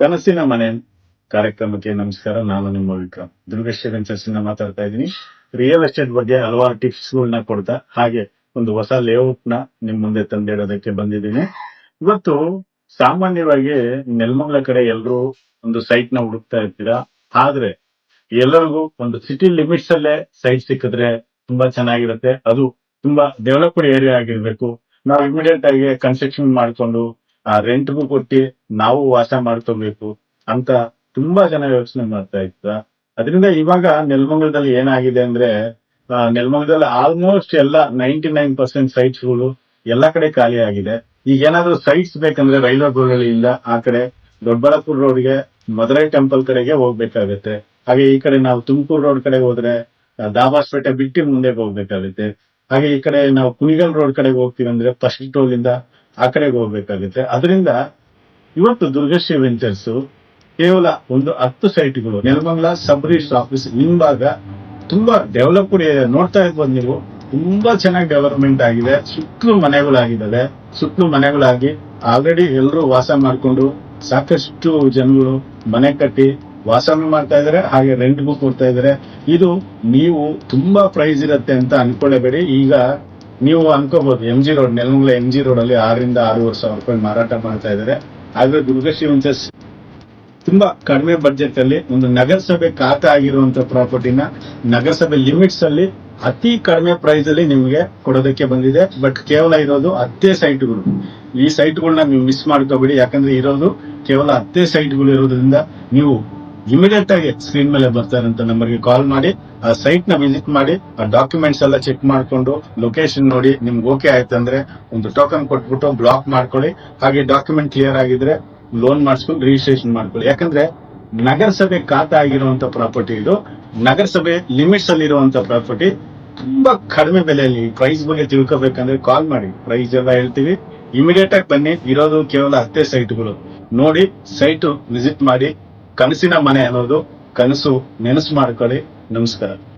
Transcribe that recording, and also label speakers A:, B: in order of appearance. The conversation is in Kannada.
A: ಕನಸಿನ ಮನೆ ಕಾರ್ಯಕ್ರಮಕ್ಕೆ ನಮಸ್ಕಾರ. ನಾನು ನಿಮ್ಮ ವಿಕ್ರಮ್. ದುರ್ಗಶ್ರೀ ಇಂದ ಮಾತಾಡ್ತಾ ಇದ್ದೀನಿ. ರಿಯಲ್ ಎಸ್ಟೇಟ್ ಬಗ್ಗೆ ಹಲವಾರು ಟಿಪ್ಸ್ ಗಳನ್ನ ಕೊಡ್ತಾ, ಹಾಗೆ ಒಂದು ಹೊಸ ಲೇಔಟ್ನ ನಿಮ್ ಮುಂದೆ ತಂದಿಡೋದಕ್ಕೆ ಬಂದಿದ್ದೀನಿ. ಇವತ್ತು ಸಾಮಾನ್ಯವಾಗಿ ನೆಲಮಂಗಲ ಕಡೆ ಎಲ್ಲರೂ ಒಂದು ಸೈಟ್ನ ಹುಡುಕ್ತಾ ಇರ್ತೀರಾ? ಆದ್ರೆ ಎಲ್ಲರಿಗೂ ಒಂದು ಸಿಟಿ ಲಿಮಿಟ್ಸ್ ಅಲ್ಲೇ ಸೈಟ್ ಸಿಕ್ಕಿದ್ರೆ ತುಂಬಾ ಚೆನ್ನಾಗಿರುತ್ತೆ. ಅದು ತುಂಬಾ ಡೆವಲಪ್ಡ್ ಏರಿಯಾ ಆಗಿರ್ಬೇಕು. ನಾವು ಇಮಿಡಿಯೇಟ್ ಆಗಿ ಕನ್ಸ್ಟ್ರಕ್ಷನ್ ಮಾಡ್ಕೊಂಡು ಆ ರೆಂಟ್ಗೂ ಕೊಟ್ಟು ನಾವು ವಾಸ ಮಾಡ್ಕೋಬೇಕು ಅಂತ ತುಂಬಾ ಜನ ಯೋಚನೆ ಮಾಡ್ತಾ ಇತ್ತ ಅದರಿಂದ ಇವಾಗ ನೆಲಮಂಗಲದಲ್ಲಿ ಏನಾಗಿದೆ ಅಂದ್ರೆ ನೆಲಮಂಗಲದಲ್ಲಿ ಆಲ್ಮೋಸ್ಟ್ ಎಲ್ಲ ನೈಂಟಿ ನೈನ್ ಪರ್ಸೆಂಟ್ ಸೈಟ್ಸ್ಗಳು ಎಲ್ಲಾ ಕಡೆ ಖಾಲಿ ಆಗಿದೆ. ಈಗ ಏನಾದ್ರು ಸೈಟ್ಸ್ ಬೇಕಂದ್ರೆ ರೈಲ್ವೆ ಗೋಡಳಿಯಿಂದ ಆ ಕಡೆ ದೊಡ್ಡಬಳ್ಳಾಪುರ ರೋಡ್ಗೆ, ಮದುರೈ ಟೆಂಪಲ್ ಕಡೆಗೆ ಹೋಗ್ಬೇಕಾಗತ್ತೆ. ಹಾಗೆ ಈ ಕಡೆ ನಾವು ತುಮಕೂರು ರೋಡ್ ಕಡೆ ಹೋದ್ರೆ ದಾಬಾಸ್ಪೇಟೆ ಬಿಟ್ಟು ಮುಂದೆ ಹೋಗ್ಬೇಕಾಗುತ್ತೆ. ಹಾಗೆ ಈ ಕಡೆ ನಾವು ಕುಣಿಗಲ್ ರೋಡ್ ಕಡೆಗೆ ಹೋಗ್ತೀವಿ ಅಂದ್ರೆ ಫಸ್ಟ್ ಟೋಲ್ ಇಂದ ಆ ಕಡೆಗೆ ಹೋಗ್ಬೇಕಾಗುತ್ತೆ. ಅದರಿಂದ ಇವತ್ತು ದುರ್ಗಶ್ರೀ ವೆಂಚರ್ಸ್ ಕೇವಲ ಒಂದು ಹತ್ತು ಸೈಟ್ಗಳು, ನೆಲಮಂಗಲ ಸಬ್ ರಿಜಿಸ್ಟರ್ ಆಫೀಸ್ ಹಿಂಭಾಗ ತುಂಬಾ ಡೆವಲಪ್ಡ್ ನೋಡ್ತಾ ಇರ್ಬೋದು ನೀವು. ತುಂಬಾ ಚೆನ್ನಾಗಿ ಡೆವಲಪ್ಮೆಂಟ್ ಆಗಿದೆ. ಸುತ್ತಲೂ ಮನೆಗಳಾಗಿದ್ದಾವೆ. ಸುತ್ತಲೂ ಮನೆಗಳಾಗಿ ಆಲ್ರೆಡಿ ಎಲ್ಲರೂ ವಾಸ ಮಾಡಿಕೊಂಡು ಸಾಕಷ್ಟು ಜನಗಳು ಮನೆ ಕಟ್ಟಿ ವಾಸ ಮಾಡ್ತಾ ಇದಾರೆ ಹಾಗೆ ರೆಂಟ್ಗೂ ಕೊಡ್ತಾ ಇದಾರೆ ಇದು ನೀವು ತುಂಬಾ ಪ್ರೈಸ್ ಇರುತ್ತೆ ಅಂತ ಅನ್ಕೊಳ್ಳಬೇಡಿ ಈಗ ನೀವು ಅನ್ಕೋಬಹುದು M G road Nelamangala M G road ಅಲ್ಲಿ ಆರರಿಂದ ಆರೂವರೆ ಸಾವಿರ ರೂಪಾಯಿ ಮಾರಾಟ ಮಾಡ್ತಾ ಇದಾರೆ ಆದ್ರೆ ದುರ್ಗಶ್ರೀ ವೆಂಚರ್ಸ್ ತುಂಬಾ ಕಡಿಮೆ ಬಜೆಟ್ ಅಲ್ಲಿ ಒಂದು ನಗರಸಭೆ ಖಾತೆ ಆಗಿರುವಂತ ಪ್ರಾಪರ್ಟಿನ ನಗರಸಭೆ ಲಿಮಿಟ್ಸ್ ಅಲ್ಲಿ ಅತಿ ಕಡಿಮೆ ಪ್ರೈಸ್ ಅಲ್ಲಿ ನಿಮಗೆ ಕೊಡೋದಕ್ಕೆ ಬಂದಿದೆ. ಬಟ್ ಕೇವಲ ಇರೋದು ಹತ್ತೇ ಸೈಟ್ಗಳು ಈ ಸೈಟ್ಗಳನ್ನ ನೀವು ಮಿಸ್ ಮಾಡ್ಕೋಬೇಡಿ. ಯಾಕಂದ್ರೆ ಇರೋದು ಕೇವಲ ಹತ್ತೇ ಸೈಟ್ಗಳು ಇರೋದ್ರಿಂದ ನೀವು ಇಮಿಡಿಯೇಟ್ ಆಗಿ ಸ್ಕ್ರೀನ್ ಮೇಲೆ ಬರ್ತಾರಂತ ನಂಬರ್ಗೆ ಕಾಲ್ ಮಾಡಿ, ಆ ಸೈಟ್ನ ವಿಸಿಟ್ ಮಾಡಿ, ಆ ಡಾಕ್ಯುಮೆಂಟ್ಸ್ ಎಲ್ಲ ಚೆಕ್ ಮಾಡ್ಕೊಂಡು ಲೊಕೇಶನ್ ನೋಡಿ, ನಿಮ್ಗೆ ಓಕೆ ಆಯ್ತಂದ್ರೆ ಒಂದು ಟೋಕನ್ ಕೊಟ್ಬಿಟ್ಟು ಬ್ಲಾಕ್ ಮಾಡ್ಕೊಳ್ಳಿ. ಹಾಗೆ ಡಾಕ್ಯುಮೆಂಟ್ ಕ್ಲಿಯರ್ ಆಗಿದ್ರೆ ಲೋನ್ ಮಾಡಿಸ್ಕೊಂಡು ರಿಜಿಸ್ಟ್ರೇಷನ್ ಮಾಡ್ಕೊಳ್ಳಿ. ಯಾಕಂದ್ರೆ ನಗರಸಭೆ ಖಾತೆ ಆಗಿರುವಂತ ಪ್ರಾಪರ್ಟಿ ಇದು. ನಗರಸಭೆ ಲಿಮಿಟ್ಸ್ ಅಲ್ಲಿ ಇರುವಂತ ಪ್ರಾಪರ್ಟಿ ತುಂಬಾ ಕಡಿಮೆ ಬೆಲೆಯಲ್ಲಿ ಪ್ರೈಸ್ ಬಗ್ಗೆ ತಿಳ್ಕೊಬೇಕಂದ್ರೆ ಕಾಲ್ ಮಾಡಿ. ಪ್ರೈಸ್ ಎಲ್ಲ ಹೇಳ್ತೀವಿ. ಇಮಿಡಿಯೇಟ್ ಆಗಿ ಬನ್ನಿ. ಇರೋದು ಕೇವಲ ಹತ್ತೇ ಸೈಟ್ಗಳು ನೋಡಿ ಸೈಟ್ ವಿಸಿಟ್ ಮಾಡಿ. ಕನಸಿನ ಮನೆ ಅನ್ನೋದು ಕನಸು ನೆನಸು ಮಾಡ್ಕೊಳ್ಳಿ. ನಮಸ್ಕಾರ.